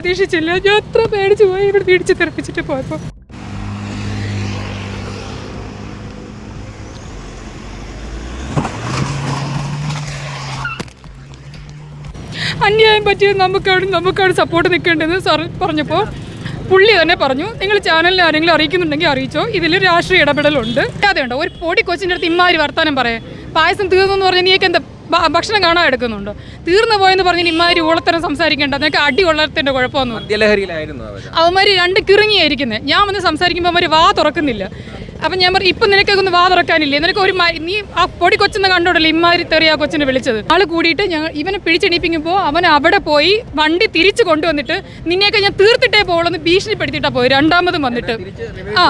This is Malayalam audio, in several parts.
പ്രതീക്ഷിച്ചില്ല ഞാൻ അത്ര പേടിച്ചു പോയി ഇവിടെ പിടിച്ച് തെറിപ്പിച്ചിട്ട് പോയപ്പോ. അന്യായം പറ്റിയത് നമുക്കാണ് നമുക്കാണ് സപ്പോർട്ട് നിൽക്കേണ്ടതെന്ന് സാർ പറഞ്ഞപ്പോൾ പുള്ളി തന്നെ പറഞ്ഞു നിങ്ങൾ ചാനലിൽ ആരെങ്കിലും അറിയിക്കുന്നുണ്ടെങ്കിൽ അറിയിച്ചോ ഇതിൽ രാഷ്ട്രീയ ഇടപെടലുണ്ട്. അതെയുണ്ടോ ഒരു പൊടി കൊച്ചിന്റെ അടുത്ത് ഇമ്മാതിരി വർത്താനം പറയാം പായസം തീർന്നു എന്ന് പറഞ്ഞാൽ നീക്ക് എന്താ ഭ- ഭക്ഷണം കാണാൻ എടുക്കുന്നുണ്ട്. തീർന്നു പോയെന്ന് പറഞ്ഞ് ഇമ്മാതിരി ഊളത്തരം സംസാരിക്കേണ്ട. നിനക്ക് അടി ഉള്ളത്തിന്റെ കുഴപ്പമൊന്നും അവന്മാര് രണ്ട് കിറങ്ങിയായിരിക്കുന്നത് ഞാൻ വന്ന് സംസാരിക്കുമ്പോൾ അവർ വാ തുറക്കുന്നില്ല. അപ്പം ഞാൻ പറഞ്ഞു ഇപ്പം നിനക്കൊക്കെ ഒന്ന് വാ തുറക്കാനില്ലേ? നിനക്ക് ഒരു നീ ആ പൊടി കൊച്ചെന്ന് കണ്ടോടല്ലോ ഇമ്മാതിരി തെറി ആ കൊച്ചിനെ വിളിച്ചത്? ആൾ കൂടിയിട്ട് ഞങ്ങൾ ഇവനെ പിടിച്ചെണീപ്പിക്കുമ്പോൾ അവൻ അവിടെ പോയി വണ്ടി തിരിച്ചു കൊണ്ടുവന്നിട്ട് നിന്നെയൊക്കെ ഞാൻ തീർത്തിട്ടേ പോകുള്ളൂ എന്ന് ഭീഷണിപ്പെടുത്തിയിട്ടാ പോയി. രണ്ടാമതും വന്നിട്ട്. ആ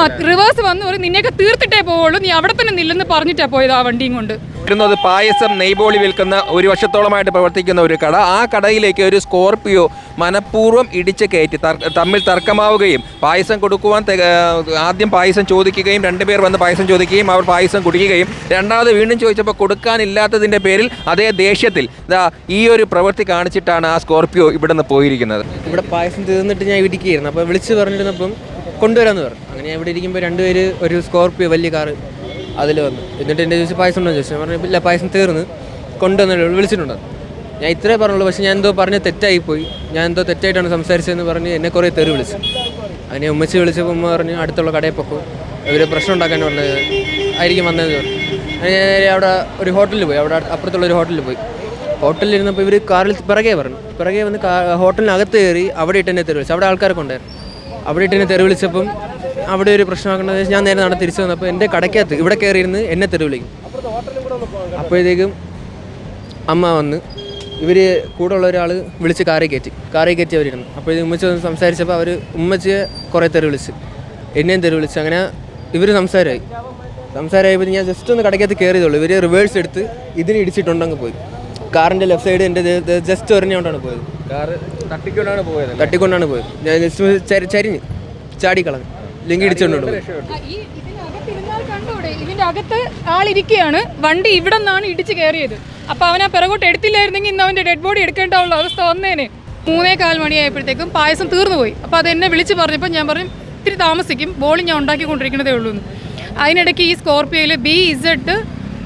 ആ റിവേഴ്സ് വന്ന് നിന്നെയൊക്കെ തീർത്തിട്ടേ പോകുള്ളൂ നീ അവിടെ തന്നെ നില്ലെന്ന് പറഞ്ഞിട്ടാ പോയത് ആ വണ്ടിയും കൊണ്ട്. ഇരുന്നത് പായസം നെയ്ബോളി വിൽക്കുന്ന ഒരു വർഷത്തോളമായിട്ട് പ്രവർത്തിക്കുന്ന ഒരു കട. ആ കടയിലേക്ക് ഒരു സ്കോർപിയോ മനഃപൂർവം ഇടിച്ച് കയറ്റി. തമ്മിൽ തർക്കമാവുകയും പായസം കൊടുക്കുവാൻ ആദ്യം പായസം ചോദിക്കുകയും രണ്ടുപേർ വന്ന് പായസം ചോദിക്കുകയും അവർ പായസം കുടിക്കുകയും രണ്ടാമത് വീണ്ടും ചോദിച്ചപ്പോൾ കൊടുക്കാനില്ലാത്തതിന്റെ പേരിൽ അതേ ദേഷ്യത്തിൽ ഇതാ ഈ ഒരു പ്രവൃത്തി കാണിച്ചിട്ടാണ് ആ സ്കോർപിയോ ഇവിടെ നിന്ന് പോയിരിക്കുന്നത്. ഇവിടെ പായസം തീർന്നിട്ട് ഞാൻ ഇടിക്കുകയായിരുന്നു. അപ്പോൾ വിളിച്ച് പറഞ്ഞിരുന്നപ്പം കൊണ്ടുവരാമെന്ന് പറഞ്ഞു. അങ്ങനെ ഇവിടെ ഇരിക്കുമ്പോൾ രണ്ടുപേര് ഒരു സ്കോർപിയോ വലിയ കാറ് അതിൽ വന്നു. എന്നിട്ട് എന്റെ ചോദിച്ചു പായസം ഉണ്ടോ ചോദിച്ചു. ഞാൻ പറഞ്ഞു ഇല്ല പായസം തീർന്ന്. കൊണ്ടുവന്നല്ലോ. വിളിച്ചിട്ടുണ്ടോ. ഞാൻ ഇത്രേ പറഞ്ഞുള്ളൂ. പക്ഷേ ഞാൻ എന്തോ പറഞ്ഞ് തെറ്റായിപ്പോയി. ഞാൻ എന്തോ തെറ്റായിട്ടാണ് സംസാരിച്ചതെന്ന് പറഞ്ഞ് എന്നെ കുറേ തെറി വിളിച്ചു. അങ്ങനെ ഉമ്മച്ചി വിളിച്ചപ്പോൾ ഉമ്മ പറഞ്ഞു അടുത്തുള്ള കടയിൽ പൊക്കും. ഇവർ പ്രശ്നം ഉണ്ടാക്കാൻ പറഞ്ഞത് ആയിരിക്കും അങ്ങനെ ഞാൻ നേരെ അവിടെ ഒരു ഹോട്ടലിൽ പോയി. അവിടെ അപ്പുറത്തുള്ള ഒരു ഹോട്ടലിൽ പോയി. ഹോട്ടലിൽ ഇരുന്നപ്പോൾ ഇവർ കാറിൽ പിറകെ പറഞ്ഞു. പിറകെ വന്ന് ഹോട്ടലിനകത്ത് കയറി അവിടെ ഇട്ട് എന്നെ തെറി വിളിച്ചു. അവിടെ ആൾക്കാരൊക്കെ ഉണ്ടായിരുന്നു. അവിടെ ഇട്ട് എന്നെ തെറി വിളിച്ചപ്പം അവിടെ ഒരു പ്രശ്നമാക്കുന്നത് ഞാൻ നേരെ നടന്ന് തിരിച്ചു വന്നപ്പോൾ എന്റെ കടയ്ക്കകത്ത് ഇവിടെ കയറിയിരുന്ന് എന്നെ തെരുവിളിക്കും അപ്പോഴത്തേക്കും അമ്മ വന്ന് ഇവർ കൂടെ ഉള്ള ഒരാൾ വിളിച്ച് കാറി കയറ്റി. കാറി കയറ്റി അവരിരുന്നു. അപ്പോൾ ഇത് ഉമ്മച്ചി വന്ന് സംസാരിച്ചപ്പോൾ അവർ ഉമ്മച്ചിയെ കുറേ തെറി വിളിച്ച്. എന്നെയും തെറി വിളിച്ച്. അങ്ങനെ ഇവർ സംസാരമായി സംസാരമായപ്പോൾ ഞാൻ ജസ്റ്റ് ഒന്ന് കടയ്ക്കകത്ത് കയറിയതുള്ളൂ ഇവർ റിവേഴ്സ് എടുത്ത് ഇതിന് ഇടിച്ചിട്ടുണ്ടെങ്കിൽ പോയി. കാറിന്റെ ലെഫ്റ്റ് സൈഡ് എന്റെ ജസ്റ്റ് എറിഞ്ഞുകൊണ്ടാണ് പോയത്. കാറ് തട്ടിക്കൊണ്ടാണ് പോയത് തട്ടിക്കൊണ്ടാണ് പോയത്. ഞാൻ ജസ്റ്റ് ചരി- ചരിഞ്ഞ്. ചാടിക്കളഞ്ഞു. ഇല്ലെങ്കിൽ ഇതിന്റെ അകത്ത് ആളിരിക്കുകയാണ്. വണ്ടി ഇവിടെ നിന്നാണ് ഇടിച്ച് കയറിയത്. അപ്പൊ അവൻ ആ പിറകോട്ട് എടുത്തില്ലായിരുന്നെങ്കിൽ ഇന്ന് അവന്റെ ഡെഡ് ബോഡി എടുക്കേണ്ട അവസ്ഥ വന്നേനെ. മൂന്നേ കാൽ മണിയായപ്പോഴത്തേക്കും പായസം തീർന്നു പോയി അപ്പൊ അത് എന്നെ വിളിച്ച് പറഞ്ഞപ്പോൾ ഞാൻ പറയും ഇത്തിരി താമസിക്കും. ബോളി ഞാൻ ഉണ്ടാക്കിക്കൊണ്ടിരിക്കുന്നതേ ഉള്ളൂ എന്ന് അതിനിടയ്ക്ക് ഈ സ്കോർപ്പിയോയിൽ ബി ഇസഡ്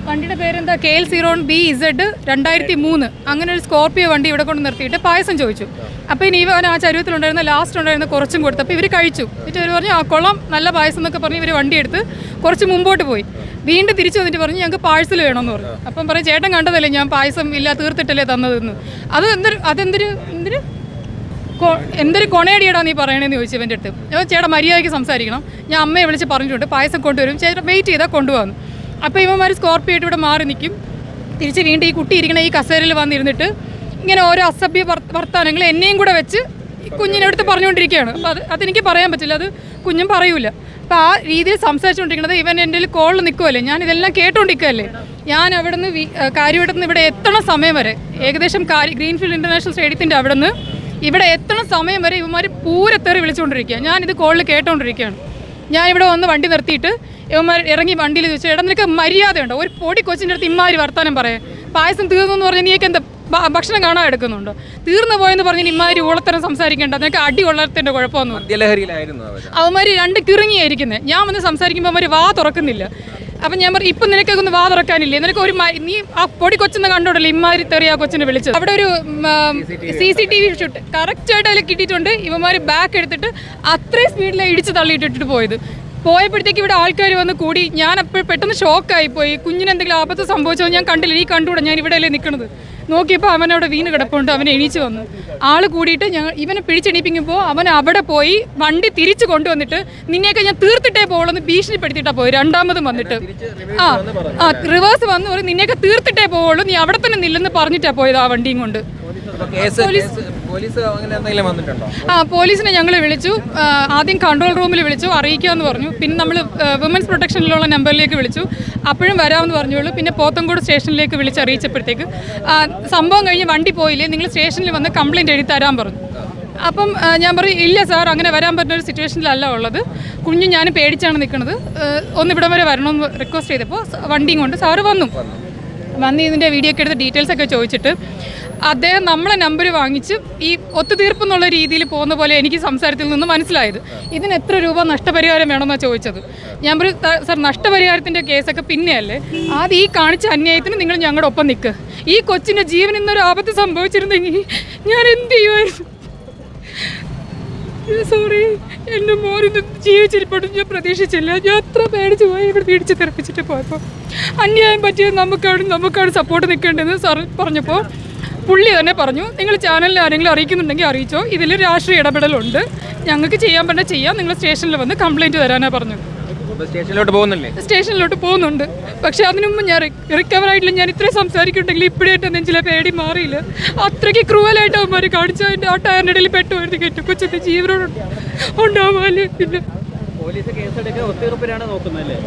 വണ്ടിയുടെ പേരെന്താ? K L zero B Z രണ്ടായിരത്തി മൂന്ന് അങ്ങനെ ഒരു സ്കോർപ്പിയോ വണ്ടി ഇവിടെ കൊണ്ട് നിർത്തിയിട്ട് പായസം ചോദിച്ചു. അപ്പോൾ ഇനി ഇവൻ ആ ചരുവത്തിലുണ്ടായിരുന്ന ലാസ്റ്റ് ഉണ്ടായിരുന്ന കുറച്ചും കൊടുത്തു അപ്പോൾ ഇവർ കഴിച്ചു. എന്നിട്ട് ഇവർ പറഞ്ഞു ആ കൊള്ളം നല്ല പായസം എന്നൊക്കെ പറഞ്ഞ് ഇവർ വണ്ടി എടുത്ത് കുറച്ച് മുമ്പോട്ട് പോയി. വീണ്ടും തിരിച്ചു വന്നിട്ട് പറഞ്ഞു ഞങ്ങൾക്ക് പാഴ്സൽ വേണമെന്ന് പറഞ്ഞു. അപ്പം പറയും ചേട്ടൻ കണ്ടതല്ലേ ഞാൻ പായസം ഇല്ല തീർത്തിട്ടല്ലേ തന്നതെന്ന്. അത് എന്തൊരു അതെന്തൊരു എന്തൊരു എന്തൊരു കൊണയടിയടാ നീ പറയണേന്ന് ചോദിച്ചു ഇവന്റെ അടുത്ത്. ചേട്ടാ മര്യാദയ്ക്ക് സംസാരിക്കണം. ഞാൻ അമ്മയെ വിളിച്ച് പറഞ്ഞിട്ടുണ്ട് പായസം കൊണ്ടുവരും. ചേട്ടൻ വെയിറ്റ് ചെയ്താൽ കൊണ്ടുപോകാമെന്ന് അപ്പോൾ ഇവന്മാർ സ്കോർപ്പിയോ ആയിട്ട് ഇവിടെ മാറി നിൽക്കും. തിരിച്ച് വീണ്ടും ഈ കുട്ടി ഇരിക്കണ ഈ കസേരയിൽ വന്നിരുന്നിട്ട് ഇങ്ങനെ ഓരോ അസഭ്യ വർത്തമാനങ്ങൾ എന്നെയും കൂടെ വെച്ച് കുഞ്ഞിനെ അടുത്ത് പറഞ്ഞുകൊണ്ടിരിക്കുകയാണ്. അപ്പോൾ അത് അതെനിക്ക് പറയാൻ പറ്റില്ല. അത് കുഞ്ഞും പറയൂല. അപ്പോൾ ആ രീതിയിൽ സംസാരിച്ചുകൊണ്ടിരിക്കുന്നത് ഇവൻ എന്റെ കോളിൽ നിൽക്കുമല്ലേ ഞാൻ ഇതെല്ലാം കേട്ടോണ്ടിരിക്കുകയല്ലേ ഞാൻ അവിടെ നിന്ന് കാര്യവട്ടത്ത് നിന്ന് ഇവിടെ എത്തണ സമയം വരെ. ഏകദേശം ഗ്രീൻഫീൽഡ് ഇന്റർനാഷണൽ സ്റ്റേഡിയത്തിന്റെ അവിടെ നിന്ന് ഇവിടെ എത്തണ സമയം വരെ ഇവന്മാർ പൂരത്തേറി വിളിച്ചുകൊണ്ടിരിക്കുക ഞാനിത് കോളിൽ കേട്ടോണ്ടിരിക്കുകയാണ്. ഞാൻ ഇവിടെ വന്ന് വണ്ടി നിർത്തിയിട്ട് ഇവന്മാർ ഇറങ്ങി വണ്ടിയിൽ ചോദിച്ചു എടാ നിനക്ക് മര്യാദയുണ്ടോ? ഒരു പൊടി കൊച്ചിന്റെ അടുത്ത് ഇമ്മാതിരി വർത്താനം പറയാം. പായസം തീർന്നു എന്ന് പറഞ്ഞാൽ നീക്ക് എന്താ ഭക്ഷണം കാണാൻ എടുക്കുന്നുണ്ടോ? തീർന്നു പോയെന്ന് പറഞ്ഞാൽ ഇമ്മാതിരി ഓളത്തരം സംസാരിക്കേണ്ട. നിനക്ക് അടി ഉള്ളത്തിന്റെ കുഴപ്പമൊന്നും അവന്മാർ രണ്ട് കിറങ്ങിയായിരിക്കുന്നത് ഞാൻ വന്ന് സംസാരിക്കുമ്പോൾ അവർ വാ തുറക്കുന്നില്ല. അപ്പം ഞാൻ പറഞ്ഞു ഇപ്പം നിനക്കൊക്കെ ഒന്ന് വാ തുറക്കാനില്ലേ? നിനക്ക് ഒരു നീ ആ പൊടി കൊച്ചെന്ന് കണ്ടോടല്ലോ? ഇമ്മാതിരി തെറി ആ കൊച്ചിനെ വിളിച്ചത്. അവിടെ ഒരു C C T V shoot കറക്റ്റായിട്ട് അതിൽ കിട്ടിയിട്ടുണ്ട്. ഇവന്മാർ ബാക്ക് എടുത്തിട്ട് അത്രയും സ്പീഡിൽ ഇടിച്ച് തള്ളിയിട്ടിട്ട് പോയത്. പോയപ്പോഴത്തേക്ക് ഇവിടെ ആൾക്കാർ വന്ന് കൂടി. ഞാൻ അപ്പോൾ പെട്ടെന്ന് ഷോക്കായി പോയി. കുഞ്ഞിന് എന്തെങ്കിലും ആപത്ത് സംഭവിച്ചോ? ഞാൻ കണ്ടില്ല. ഈ കണ്ടുകൂടെ? ഞാൻ ഇവിടെയല്ലേ നിൽക്കുന്നത് നോക്കിയപ്പോൾ അവനവിടെ വീണ് കിടപ്പുണ്ട് അവൻ എണീച്ച് വന്നു. ആൾ കൂടിയിട്ട് ഞങ്ങൾ ഇവനെ പിടിച്ചെണീപ്പിക്കുമ്പോൾ അവൻ അവിടെ പോയി വണ്ടി തിരിച്ചു കൊണ്ടുവന്നിട്ട് നിന്നെയൊക്കെ ഞാൻ തീർത്തിട്ടേ പോകുള്ളൂ എന്ന് ഭീഷണിപ്പെടുത്തിയിട്ടാ പോയി രണ്ടാമതും വന്നിട്ട്. ആ ആ റിവേഴ്സ് വന്ന് പറയും നിന്നെയൊക്കെ തീർത്തിട്ടേ പോകുള്ളൂ നീ അവിടെ തന്നെ നില്ലെന്ന് പറഞ്ഞിട്ടാണ് പോയത് ആ വണ്ടിയും കൊണ്ട്. പോലീസ് ആ പോലീസിനെ ഞങ്ങൾ വിളിച്ചു. ആദ്യം കൺട്രോൾ റൂമിൽ വിളിച്ചു അറിയിക്കാമെന്ന് പറഞ്ഞു. പിന്നെ നമ്മൾ വുമൻസ് പ്രൊട്ടക്ഷനിലുള്ള നമ്പറിലേക്ക് വിളിച്ചു. അപ്പോഴും വരാമെന്ന് പറഞ്ഞുള്ളൂ. പിന്നെ പോത്തങ്കോട് സ്റ്റേഷനിലേക്ക് വിളിച്ച് അറിയിച്ചപ്പോഴത്തേക്ക് സംഭവം കഴിഞ്ഞ് വണ്ടി പോയില്ലേ നിങ്ങൾ സ്റ്റേഷനിൽ വന്ന് കംപ്ലയിന്റ് എഴുതി തരാൻ പറഞ്ഞു. അപ്പം ഞാൻ പറയും ഇല്ല സാർ അങ്ങനെ വരാൻ പറ്റുന്ന ഒരു സിറ്റുവേഷനിലല്ല ഉള്ളത്. കുഞ്ഞു ഞാൻ പേടിച്ചാണ് നിൽക്കുന്നത് ഒന്ന് ഇവിടം വരെ വരണമെന്ന് റിക്വസ്റ്റ് ചെയ്തപ്പോൾ വണ്ടിയും കൊണ്ട് സാറ് വന്നു. വന്ന് ഇതിന്റെ വീഡിയോ ഒക്കെ എടുത്ത് ഡീറ്റെയിൽസ് ഒക്കെ ചോദിച്ചിട്ട് അദ്ദേഹം നമ്മളെ നമ്പർ വാങ്ങിച്ച് ഈ ഒത്തുതീർപ്പ് എന്നുള്ള രീതിയിൽ പോകുന്ന പോലെ എനിക്ക് സംസാരത്തിൽ നിന്ന് മനസ്സിലായത്. ഇതിന് എത്ര രൂപ നഷ്ടപരിഹാരം വേണമെന്നാണ് ചോദിച്ചത്. ഞാൻ പറയും സർ നഷ്ടപരിഹാരത്തിന്റെ കേസൊക്കെ പിന്നെയല്ലേ? ആദ്യം ഈ കാണിച്ച അന്യായത്തിന് നിങ്ങൾ ഞങ്ങളുടെ ഒപ്പം നിൽക്കുക ഈ കൊച്ചിന്റെ ജീവൻ ഇന്നൊരു ആപത്ത് സംഭവിച്ചിരുന്നെങ്കിൽ ഞാൻ എന്ത് ചെയ്യുമായിരുന്നു സോറി എന്റെ മോനിന്ന് ജീവിച്ചിരിപ്പുണ്ട്. ഞാൻ പ്രതീക്ഷിച്ചില്ല. ഞാൻ അത്ര പേടിച്ച് പോയി. ഇവിടെ പിടിച്ച് തെറിപ്പിച്ചിട്ട് പോയപ്പോൾ അന്യായം പറ്റിയത് നമുക്കാണ് നമുക്കാണ് സപ്പോർട്ട് നിൽക്കേണ്ടതെന്ന് സാർ പറഞ്ഞപ്പോൾ പുള്ളി തന്നെ പറഞ്ഞു നിങ്ങൾ ചാനലിൽ ആരെങ്കിലും അറിയിക്കുന്നുണ്ടെങ്കിൽ അറിയിച്ചോ. ഇതിൽ രാഷ്ട്രീയ ഇടപെടലുണ്ട്. ഞങ്ങൾക്ക് ചെയ്യാൻ പറ്റുന്ന ചെയ്യാം. നിങ്ങൾ സ്റ്റേഷനിൽ വന്ന് കംപ്ലയിന്റ് തരാനാണ് പറഞ്ഞത്. സ്റ്റേഷനിലോട്ട് പോകുന്നില്ലേ? സ്റ്റേഷനിലോട്ട് പോകുന്നുണ്ട്. പക്ഷെ അതിനു മുമ്പ് ഞാൻ റിക്കവർ ആയിട്ടില്ല. ഞാൻ ഇത്രയും സംസാരിക്കുന്നുണ്ടെങ്കിൽ ഇപ്പോഴായിട്ട് നെഞ്ചിലെ പേടി മാറിയില്ല. അത്രയ്ക്ക് ക്രൂവലായിട്ട് അവന്മാർ കാണിച്ചു അതിന്റെ ആ ടയറിന്റെ ഇടയിൽ പെട്ടുമായിരുന്നു കേട്ടു. കൊച്ചിന്റെ ജീവനോട് ഉണ്ടാവാല്ലേ? പിന്നെ പോലീസ് കേസെടുക്കാൻ നോക്കുന്നല്ലേ